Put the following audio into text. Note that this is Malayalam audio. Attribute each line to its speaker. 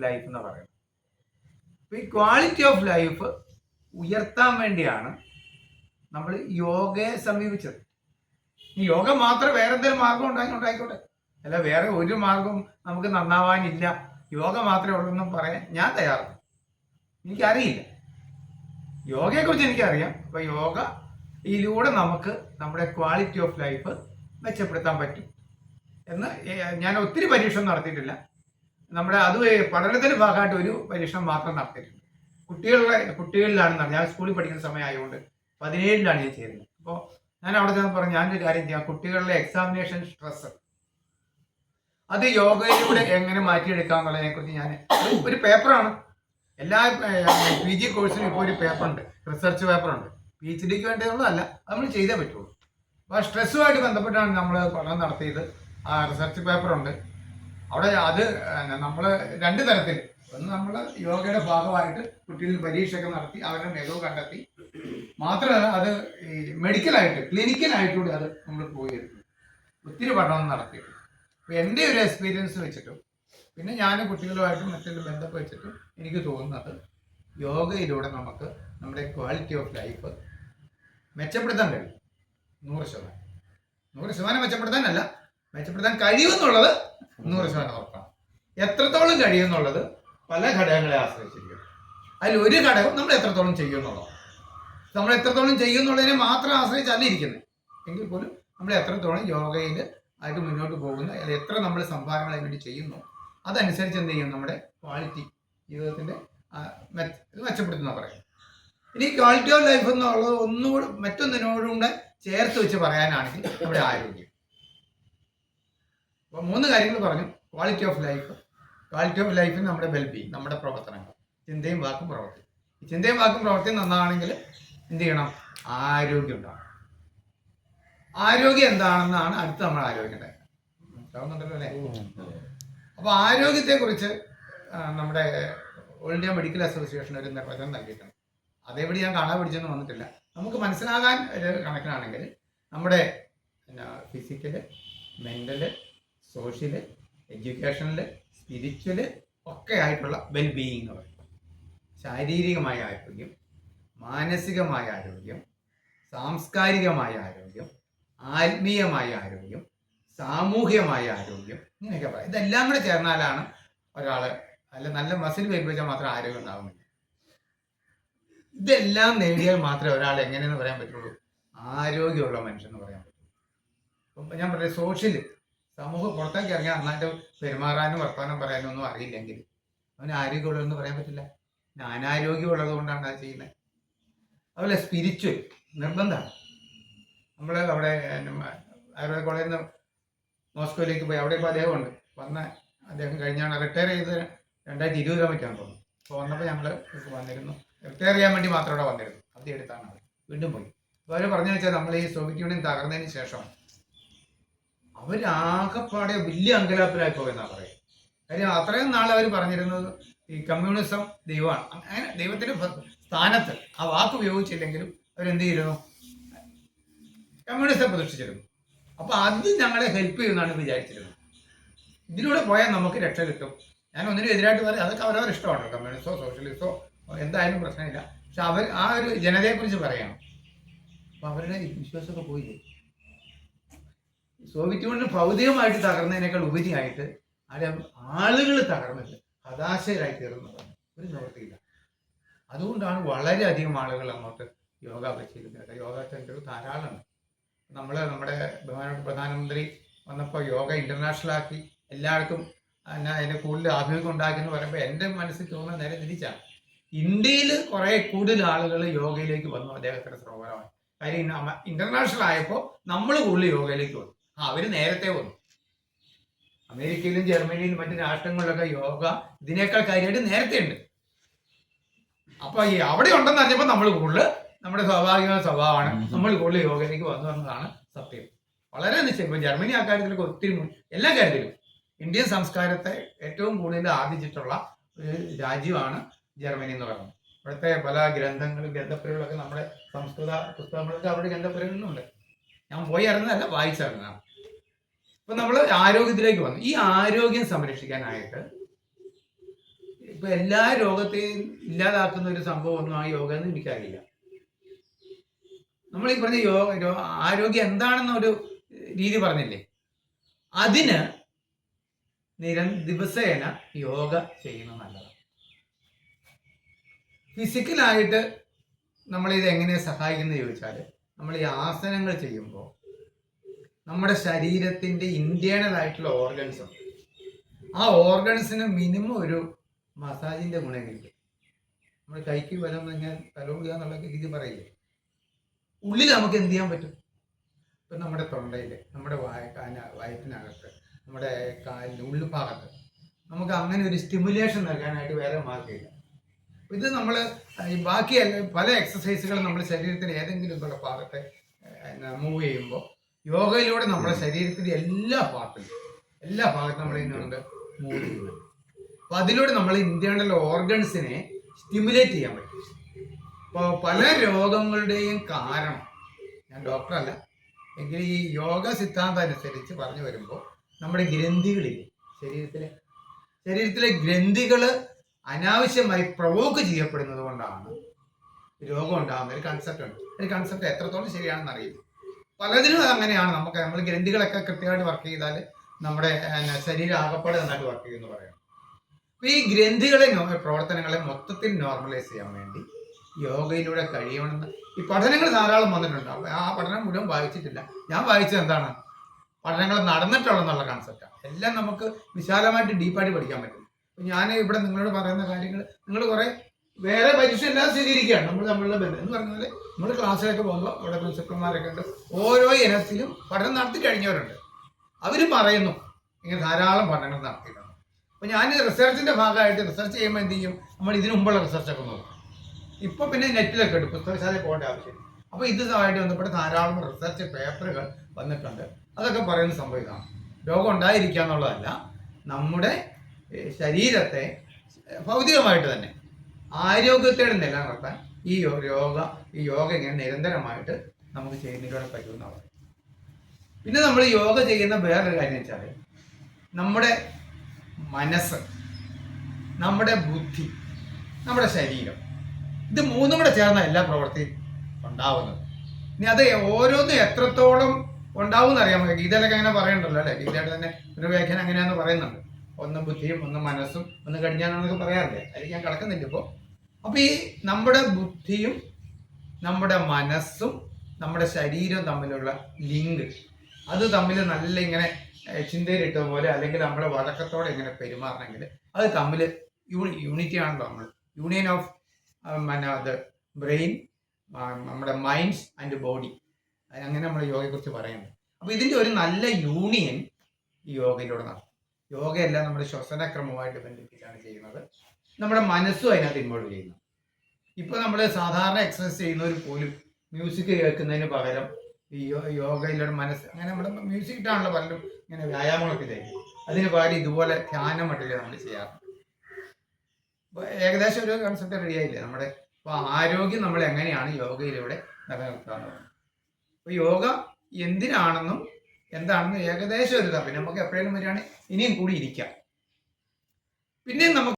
Speaker 1: ലൈഫ് എന്ന് പറയുന്നത്. ഈ ക്വാളിറ്റി ഓഫ് ലൈഫ് ഉയർത്താൻ വേണ്ടിയാണ് നമ്മൾ യോഗയെ സമീപിച്ചത്. യോഗ മാത്രം വേറെ എന്തെങ്കിലും മാർഗം ഉണ്ടായിക്കോട്ടെ. അല്ല വേറെ ഒരു മാർഗം നമുക്ക് നന്നാവാനില്ല. യോഗ മാത്രമേ ഉള്ളൂ എന്നും പറയാൻ ഞാൻ തയ്യാറാണ്. എനിക്കറിയില്ല. യോഗയെക്കുറിച്ച് എനിക്കറിയാം. അപ്പൊ യോഗ ഇതിലൂടെ നമുക്ക് നമ്മുടെ ക്വാളിറ്റി ഓഫ് ലൈഫ് മെച്ചപ്പെടുത്താൻ പറ്റും. എന്ന് ഞാൻ ഒത്തിരി പരീക്ഷണം നടത്തിയിട്ടില്ല. നമ്മുടെ അത് പഠനത്തിന്റെ ഭാഗമായിട്ട് ഒരു പരീക്ഷണം മാത്രം നടത്തിയിട്ടുണ്ട്. കുട്ടികളുടെ കുട്ടികളിലാണ് ഞാൻ സ്കൂളിൽ പഠിക്കുന്ന സമയമായതുകൊണ്ട് പതിനേഴിലാണ് ഞാൻ ചെയ്യുന്നത് അപ്പോൾ ഞാൻ അവിടെ ചെന്ന് പറഞ്ഞു ഞാനൊരു കാര്യം ചെയ്യാം. കുട്ടികളുടെ എക്സാമിനേഷൻ സ്ട്രെസ് അത് യോഗയിലൂടെ എങ്ങനെ മാറ്റിയെടുക്കാന്നുള്ളതിനെ കുറിച്ച് ഞാൻ ഒരു- ഒരു പേപ്പറാണ് എല്ലാ പി ജി കോഴ്സിനും ഇപ്പോൾ ഒരു പേപ്പറുണ്ട് റിസർച്ച് പേപ്പറുണ്ട് പി എച്ച് ഡിക്ക് വേണ്ടിയുള്ളതല്ല അത് നമ്മൾ ചെയ്തേ പറ്റുള്ളൂ. അപ്പോൾ സ്ട്രെസ്സുമായിട്ട് ബന്ധപ്പെട്ടാണ് നമ്മൾ പഠനം നടത്തിയത്. ആ റിസർച്ച് പേപ്പറുണ്ട് അവിടെ അത് നമ്മൾ രണ്ട് തരത്തിൽ. ഒന്ന് നമ്മൾ യോഗയുടെ ഭാഗമായിട്ട് കുട്ടികൾ പരീക്ഷയൊക്കെ നടത്തി അവരുടെ മികവ് കണ്ടെത്തി. മാത്രമല്ല അത് ഈ മെഡിക്കലായിട്ട് ക്ലിനിക്കലായിട്ടൂടെ അത് നമ്മൾ പോയിരുന്നു. ഒത്തിരി പഠനം നടത്തിയിട്ടുണ്ട്. അപ്പോൾ എന്റെ ഒരു എക്സ്പീരിയൻസ് വെച്ചിട്ടും പിന്നെ ഞാൻ കുട്ടികളുമായിട്ടും മറ്റൊരു ബന്ധം വെച്ചിട്ടും എനിക്ക് തോന്നുന്നത് യോഗയിലൂടെ നമുക്ക് നമ്മുടെ ക്വാളിറ്റി ഓഫ് ലൈഫ് മെച്ചപ്പെടുത്താൻ കഴിയും. നൂറ് ശതമാനം. നൂറ് ശതമാനം മെച്ചപ്പെടുത്താനല്ല മെച്ചപ്പെടുത്താൻ കഴിയുമെന്നുള്ളത് നൂറ് ശതമാനം ഉറപ്പാണ്. എത്രത്തോളം കഴിയുമെന്നുള്ളത് പല ഘടകങ്ങളെ ആശ്രയിച്ചിരിക്കും അതിൽ ഒരു ഘടകം നമ്മൾ എത്രത്തോളം ചെയ്യുമെന്നുള്ളതാണ്. നമ്മൾ എത്രത്തോളം ചെയ്യുമെന്നുള്ളതിനെ മാത്രം ആശ്രയിച്ചല്ല ഇരിക്കുന്നത്. എങ്കിൽ പോലും നമ്മൾ എത്രത്തോളം യോഗയിൽ ആയിട്ട് മുന്നോട്ട് പോകുന്നു അല്ലെങ്കിൽ എത്ര നമ്മൾ സംഭാവനകൾ അതിന് വേണ്ടി ചെയ്യുന്നു അതനുസരിച്ച് എന്ത് ചെയ്യും നമ്മുടെ ക്വാളിറ്റി ജീവിതത്തിന്റെ മെച്ചപ്പെടുത്തുന്ന പറയും ഇനി ക്വാളിറ്റി ഓഫ് ലൈഫ് എന്നുള്ളത് ഒന്നുകൂടെ മറ്റൊന്നിനോടും കൂടെ ചേർത്ത് വെച്ച് പറയാനാണെങ്കിൽ നമ്മുടെ ആരോഗ്യം. അപ്പോൾ മൂന്ന് കാര്യങ്ങൾ പറഞ്ഞു. Quality of life quality of life നമ്മുടെ വെൽബീങ് നമ്മുടെ പ്രവർത്തനങ്ങൾ ചിന്തയും വാക്കും പ്രവർത്തി. ഈ ചിന്തയും വാക്കും പ്രവർത്തിയും നന്നാണെങ്കിൽ എന്ത് ചെയ്യണം? ആരോഗ്യം ഉണ്ടാകണം ആരോഗ്യം എന്താണെന്നാണ് അടുത്ത് നമ്മൾ ആരോഗ്യം അല്ലേ? അപ്പോൾ ആരോഗ്യത്തെക്കുറിച്ച് നമ്മുടെ ഓൾ ഇന്ത്യ മെഡിക്കൽ അസോസിയേഷൻ ഒരു നിർവചനം നൽകിയിട്ടുണ്ട്. അതേപടി ഞാൻ കാണാൻ പിടിച്ചൊന്നും വന്നിട്ടില്ല. നമുക്ക് മനസ്സിലാകാൻ ഒരു കണക്കിനാണെങ്കിൽ നമ്മുടെ ഫിസിക്കൽ മെന്റൽ സോഷ്യൽ എഡ്യൂക്കേഷനിൽ സ്പിരിച്വൽ ഒക്കെ ആയിട്ടുള്ള വെൽബീയിങ് എന്ന് പറയും ശാരീരികമായ ആരോഗ്യം മാനസികമായ ആരോഗ്യം സാംസ്കാരികമായ ആരോഗ്യം ആത്മീയമായ ആരോഗ്യം സാമൂഹികമായ ആരോഗ്യം ഇങ്ങനെയൊക്കെ പറയാം. ഇതെല്ലാം കൂടെ ചേർന്നാലാണ് ഒരാൾ അല്ല നല്ല മസിൽ വരുമ്പോഴാൽ മാത്രം ആരോഗ്യം ഉണ്ടാവുന്നില്ല ഇതെല്ലാം നേടിയാൽ മാത്രമേ ഒരാൾ എങ്ങനെയെന്ന് പറയാൻ പറ്റുള്ളൂ? ആരോഗ്യമുള്ള മനുഷ്യൻ എന്ന് പറയാൻ പറ്റുള്ളൂ. ഞാൻ പറയാം സോഷ്യൽ സമൂഹം പുറത്തേക്ക് ഇറങ്ങിയാൽ നന്നായിട്ട് പെരുമാറാനും വർത്തമാനം പറയാനും ഒന്നും അറിയില്ലെങ്കിൽ. അവന് ആരോഗ്യമുള്ളതെന്ന് പറയാൻ പറ്റില്ല. അനാരോഗ്യമുള്ളത് കൊണ്ടാണ് അത് ചെയ്യുന്നത് അതുപോലെ സ്പിരിച്വൽ നിർബന്ധമാണ്. നമ്മൾ അവിടെ ആയുർവേദ കോളേജിൽ നിന്ന് മോസ്കോയിലേക്ക് പോയി. അവിടെ ഇപ്പോൾ അദ്ദേഹം ഉണ്ട് വന്ന അദ്ദേഹം കഴിഞ്ഞാണ് റിട്ടയർ ചെയ്ത് രണ്ടായിരത്തി ഇരുപത് രൂപയ്ക്കാണ് തോന്നുന്നു അപ്പോൾ വന്നപ്പോൾ ഞങ്ങൾ വന്നിരുന്നു. റിട്ടയർ ചെയ്യാൻ വേണ്ടി മാത്രം അവിടെ വന്നിരുന്നു. അവധി എടുത്താണ് അവർ വീണ്ടും പോയി. അപ്പോൾ അവർ പറഞ്ഞു വെച്ചാൽ നമ്മൾ ഈ സോവിയറ്റ് യൂണിയൻ തകർന്നതിന് ശേഷം അവരാകെപ്പാടെ വലിയ അങ്കലാപ്പിലായി പോയെന്നാ പറയും കാര്യം അത്രയും നാൾ അവർ പറഞ്ഞിരുന്നത് ഈ കമ്മ്യൂണിസം ദൈവമാണ്. അങ്ങനെ ദൈവത്തിന്റെ സ്ഥാനത്ത് ആ വാക്ക് ഉപയോഗിച്ചില്ലെങ്കിലും അവരെന്ത് ചെയ്തിരുന്നു? കമ്മ്യൂണിസം പ്രതിഷ്ഠിച്ചിരുന്നു. അപ്പൊ അത് ഞങ്ങളെ ഹെൽപ്പ് ചെയ്യുമെന്നാണ് വിചാരിച്ചിരുന്നത്. ഇതിലൂടെ പോയാൽ നമുക്ക് രക്ഷ കിട്ടും. ഞാൻ ഒന്നിനും എതിരായിട്ട് പറയാം. അതൊക്കെ അവരവർ ഇഷ്ടമാണ് കമ്മ്യൂണിസ്റ്റോ സോഷ്യലിസ്റ്റോ എന്തായാലും പ്രശ്നമില്ല. പക്ഷെ അവർ ആ ഒരു ജനതയെക്കുറിച്ച് പറയണം. അപ്പൊ അവരുടെ വിശ്വാസമൊക്കെ പോയില്ലേ? സോവിയറ്റ് യൂണിയൻ ഭൗതികമായിട്ട് തകർന്നതിനേക്കാൾ ഉപരിയായിട്ട് അവിടെ ആളുകൾ തകർന്നിട്ട് ഹതാശരായി തീർന്നതാണ് ഒരു നിവൃത്തിയില്ല. അതുകൊണ്ടാണ് വളരെയധികം ആളുകൾ അങ്ങോട്ട് യോഗ വെച്ചിരുന്നത് യോഗ സെന്റർ ധാരാളമാണ്. നമ്മൾ നമ്മുടെ ബഹുമാനപ്പെട്ട പ്രധാനമന്ത്രി വന്നപ്പോൾ യോഗ ഇന്റർനാഷണൽ ആക്കി എല്ലാവർക്കും എന്നാ അതിന് കൂടുതൽ ആഭിമുഖ്യം ഉണ്ടാക്കി എന്ന് പറയുമ്പോൾ എന്റെ മനസ്സിൽ തോന്നുന്ന നേരെ തിരിച്ചാണ്. ഇന്ത്യയിൽ കുറെ കൂടുതൽ ആളുകൾ യോഗയിലേക്ക് വന്നു. അദ്ദേഹത്തിന്റെ ശ്രമമാണ് കാര്യം ഇന്റർനാഷണൽ ആയപ്പോൾ നമ്മൾ കൂടുതൽ യോഗയിലേക്ക് വന്നു. അവർ നേരത്തെ വന്നു. അമേരിക്കയിലും ജർമ്മനിയിലും മറ്റു രാഷ്ട്രങ്ങളിലൊക്കെ യോഗ ഇതിനേക്കാൾ കാര്യമായിട്ട് നേരത്തെ ഉണ്ട്. അപ്പൊ ഈ അവിടെ ഉണ്ടെന്ന് അറിഞ്ഞപ്പോൾ നമ്മൾ കൂടുതൽ നമ്മുടെ സ്വാഭാവികമായ സ്വഭാവമാണ്. നമ്മൾ കൂടുതൽ യോഗയിലേക്ക് വന്നു എന്നതാണ് സത്യം. വളരെ നിശ്ചയം. ഇപ്പൊ ജർമ്മനി ആ കാര്യത്തിലൊക്കെ ഒത്തിരി എല്ലാ കാര്യത്തിലും. ഇന്ത്യൻ സംസ്കാരത്തെ ഏറ്റവും കൂടുതൽ ആർജിച്ചിട്ടുള്ള ഒരു രാജ്യമാണ് ജർമ്മനി എന്ന് പറയുന്നത്. ഇവിടുത്തെ പല ഗ്രന്ഥങ്ങളും ഗ്രന്ഥപ്പുരകളൊക്കെ നമ്മുടെ സംസ്കൃത പുസ്തകങ്ങളൊക്കെ അവിടെ ഗ്രന്ഥപ്പുരകളിലുണ്ട്. ഞാൻ പോയി അറിഞ്ഞതല്ല വായിച്ചിറങ്ങാം ഇപ്പൊ നമ്മൾ ആരോഗ്യത്തിലേക്ക് വന്നു. ഈ ആരോഗ്യം സംരക്ഷിക്കാനായിട്ട് ഇപ്പൊ എല്ലാ രോഗത്തെയും ഇല്ലാതാക്കുന്ന ഒരു സംഭവം ഒന്നും ആ യോഗ എന്ന് എനിക്കറിയില്ല. നമ്മൾ ഈ പറഞ്ഞ യോഗ ആരോഗ്യം എന്താണെന്ന ഒരു രീതി പറഞ്ഞില്ലേ? അതിന് നിര ദിവസേന യോഗ ചെയ്യുന്നത് നല്ലതാണ്. ഫിസിക്കലായിട്ട് നമ്മളിത് എങ്ങനെ സഹായിക്കുന്നത് ചോദിച്ചാൽ നമ്മൾ ഈ ആസനങ്ങൾ ചെയ്യുമ്പോൾ നമ്മുടെ ശരീരത്തിന്റെ ഇന്റേണൽ ആയിട്ടുള്ള ഓർഗൻസ് ആ ഓർഗൻസിന് മിനിമം ഒരു മസാജിന്റെ ഗുണം കിട്ടും. നമ്മൾ കൈക്ക് ബലം ഞാൻ തലോടുക എന്നുള്ള രീതി പറയില്ലേ? ഉള്ളിൽ നമുക്ക് എന്ത് ചെയ്യാൻ പറ്റും? ഇപ്പം നമ്മുടെ തൊണ്ടയിൽ നമ്മുടെ വായ വയറ്റിനകത്ത് നമ്മുടെ കാലിന്റെ ഉള്ളുഭാഗത്ത് നമുക്ക് അങ്ങനെ ഒരു സ്റ്റിമുലേഷൻ നൽകാനായിട്ട് വേറെ മാർഗമില്ല ഇത് നമ്മൾ ഈ ബാക്കി പല എക്സസൈസുകളും നമ്മുടെ ശരീരത്തിന് ഏതെങ്കിലും ഉള്ള ഭാഗത്തെ മൂവ് ചെയ്യുമ്പോൾ യോഗയിലൂടെ നമ്മുടെ ശരീരത്തിന്റെ എല്ലാ ഭാഗത്തും എല്ലാ ഭാഗത്തും നമ്മൾ ഇന്നുണ്ട് മൂവ് ചെയ്യുന്നത് അപ്പൊ അതിലൂടെ നമ്മൾ ഇന്റേണൽ ഓർഗൻസിനെ സ്റ്റിമുലേറ്റ് ചെയ്യാൻ പറ്റും. അപ്പോൾ പല രോഗങ്ങളുടെയും കാരണം ഞാൻ ഡോക്ടറല്ല എങ്കിൽ ഈ യോഗ സിദ്ധാന്തം അനുസരിച്ച് പറഞ്ഞു വരുമ്പോൾ നമ്മുടെ ഗ്രന്ഥികളില്ലേ ശരീരത്തിലെ ശരീരത്തിലെ ഗ്രന്ഥികൾ അനാവശ്യമായി പ്രവോക്ക് ചെയ്യപ്പെടുന്നത് കൊണ്ടാണ് രോഗം ഉണ്ടാകുന്ന ഒരു കൺസെപ്റ്റ് ഉണ്ട്. ഒരു കൺസെപ്റ്റ് എത്രത്തോളം ശരിയാണെന്ന് അറിയില്ല. പലതിനും അങ്ങനെയാണ്. നമുക്ക് നമ്മൾ ഗ്രന്ഥികളൊക്കെ കൃത്യമായിട്ട് വർക്ക് ചെയ്താൽ നമ്മുടെ ശരീരം ആകപ്പാടെ നന്നായിട്ട് വർക്ക് ചെയ്യുമെന്ന് പറയാം. ഈ ഗ്രന്ഥികളെ പ്രവർത്തനങ്ങളെ മൊത്തത്തിൽ നോർമലൈസ് ചെയ്യാൻ വേണ്ടി യോഗയിലൂടെ കഴിയണമെന്ന് ഈ പഠനങ്ങൾ ധാരാളം വന്നിട്ടുണ്ടാവും. ആ പഠനം മുഴുവൻ വായിച്ചിട്ടില്ല. ഞാൻ വായിച്ചത് എന്താണ്? പഠനങ്ങൾ നടന്നിട്ടുള്ളതെന്നുള്ള കൺസെപ്റ്റാണ് എല്ലാം നമുക്ക് വിശാലമായിട്ട് ഡീപ്പായിട്ട് പഠിക്കാൻ പറ്റും. ഞാൻ ഇവിടെ നിങ്ങളോട് പറയുന്ന കാര്യങ്ങൾ നിങ്ങൾ കുറെ വേറെ പരീക്ഷ എല്ലാം സ്വീകരിക്കുകയാണ്. നമ്മൾ തമ്മിലുള്ള ബന്ധം എന്ന് പറഞ്ഞാൽ നമ്മൾ ക്ലാസ്സിലൊക്കെ പോകുമ്പോൾ അവിടെ പ്രിൻസിപ്പൽമാരൊക്കെ ഉണ്ട്. ഓരോ ഇനത്തിലും പഠനം നടത്തി കഴിഞ്ഞവരുണ്ട്. അവർ പറയുന്നു. ഇങ്ങനെ ധാരാളം പഠനങ്ങൾ നടത്തിയിട്ടുണ്ട്. അപ്പോൾ ഞാൻ റിസർച്ചിന്റെ ഭാഗമായിട്ട് റിസർച്ച് ചെയ്യുമ്പോൾ എന്ത് ചെയ്യും? നമ്മൾ ഇതിനു മുമ്പുള്ള റിസർച്ചൊക്കെ നോക്കും. ഇപ്പോൾ പിന്നെ നെറ്റിലൊക്കെ ഉണ്ട്. പുസ്തകശാലയിൽ പോകേണ്ട ആവശ്യം അപ്പോൾ ഇതുമായിട്ട് ബന്ധപ്പെട്ട് ധാരാളം റിസർച്ച് പേപ്പറുകൾ വന്നിട്ടുണ്ട്. അതൊക്കെ പറയുന്ന സംഭവം ഇതാണ്. രോഗം ഉണ്ടായിരിക്കുക എന്നുള്ളതല്ല നമ്മുടെ ശരീരത്തെ ഭൗതികമായിട്ട് തന്നെ ആരോഗ്യത്തോടെ നിലനിർത്താൻ ഈ യോഗ ഈ യോഗ ഇങ്ങനെ നിരന്തരമായിട്ട് നമുക്ക് ചെയ്യുന്നതിലൂടെ പറ്റുമെന്നാണ് പറയുന്നത്. പിന്നെ നമ്മൾ യോഗ ചെയ്യുന്ന വേറൊരു കാര്യം വെച്ചാൽ നമ്മുടെ മനസ്സ് നമ്മുടെ ബുദ്ധി നമ്മുടെ ശരീരം ഇത് മൂന്നും കൂടെ ചേർന്ന എല്ലാ പ്രവൃത്തിയും ഉണ്ടാവുന്നത്. ഇനി അത് ഓരോന്നും എത്രത്തോളം ഉണ്ടാവും എന്നറിയാൻ പറ്റും ഗീതയിലൊക്കെ അങ്ങനെ പറയണ്ടല്ലോ അല്ലേ? ഗീതയുടെ തന്നെ ഒരു വ്യാഖ്യാനം അങ്ങനെയാണെന്ന് പറയുന്നുണ്ട്. ഒന്ന് ബുദ്ധിയും ഒന്ന് മനസ്സും ഒന്ന് കടിഞ്ഞാണെന്നൊക്കെ പറയാറില്ലേ? അതിൽ ഞാൻ കിടക്കുന്നില്ല ഇപ്പോൾ അപ്പോൾ ഈ നമ്മുടെ ബുദ്ധിയും നമ്മുടെ മനസ്സും നമ്മുടെ ശരീരവും തമ്മിലുള്ള ലിങ്ക് അത് തമ്മിൽ നല്ല ഇങ്ങനെ ചിന്തയിലിട്ട പോലെ അല്ലെങ്കിൽ നമ്മളെ വഴക്കത്തോടെ ഇങ്ങനെ പെരുമാറണമെങ്കിൽ അത് തമ്മിൽ യൂണി യൂണിറ്റി ആണല്ലോ നമ്മൾ. യൂണിയൻ ഓഫ് പിന്നെ അത് ബ്രെയിൻ നമ്മുടെ മൈൻഡ്സ് ആൻഡ് ബോഡി. അങ്ങനെ നമ്മൾ യോഗയെക്കുറിച്ച് പറയുന്നത് അപ്പോൾ ഇതിന്റെ ഒരു നല്ല യൂണിയൻ ഈ യോഗയിലൂടെ നടത്തും യോഗയെല്ലാം നമ്മുടെ ശ്വസനക്രമവുമായിട്ട് ബന്ധിപ്പിച്ചാണ് ചെയ്യുന്നത്. നമ്മുടെ മനസ്സും അതിനകത്ത് ഇൻവോൾവ് ചെയ്യുന്നു. ഇപ്പോൾ നമ്മൾ സാധാരണ എക്സസൈസ് ചെയ്യുന്നവർ പോലും മ്യൂസിക് കേൾക്കുന്നതിന് പകരം ഈ യോഗയിലൂടെ മനസ്സ് അങ്ങനെ നമ്മുടെ മ്യൂസിക് ഇട്ടാണല്ലോ പലരും ഇങ്ങനെ വ്യായാമങ്ങളൊക്കെ ചെയ്യുന്നത് അതിന് പകരം ഇതുപോലെ ധ്യാനം മട്ടില്ല നമ്മൾ ചെയ്യാറുണ്ട് ഏകദേശം ഒരു കൺസെപ്റ്റ് റെഡി ആയില്ലേ? നമ്മുടെ അപ്പോൾ ആരോഗ്യം നമ്മൾ എങ്ങനെയാണ് യോഗയിലൂടെ നിലനിർത്താറുള്ളത് അപ്പോൾ യോഗ എന്തിനാണെന്നും എന്താണെന്നും ഏകദേശം ഒരു തപ്പി പിന്നെ നമുക്ക് എപ്പോഴേലും വരികയാണെങ്കിൽ ഇനിയും കൂടി ഇരിക്കാം. പിന്നെയും നമുക്ക്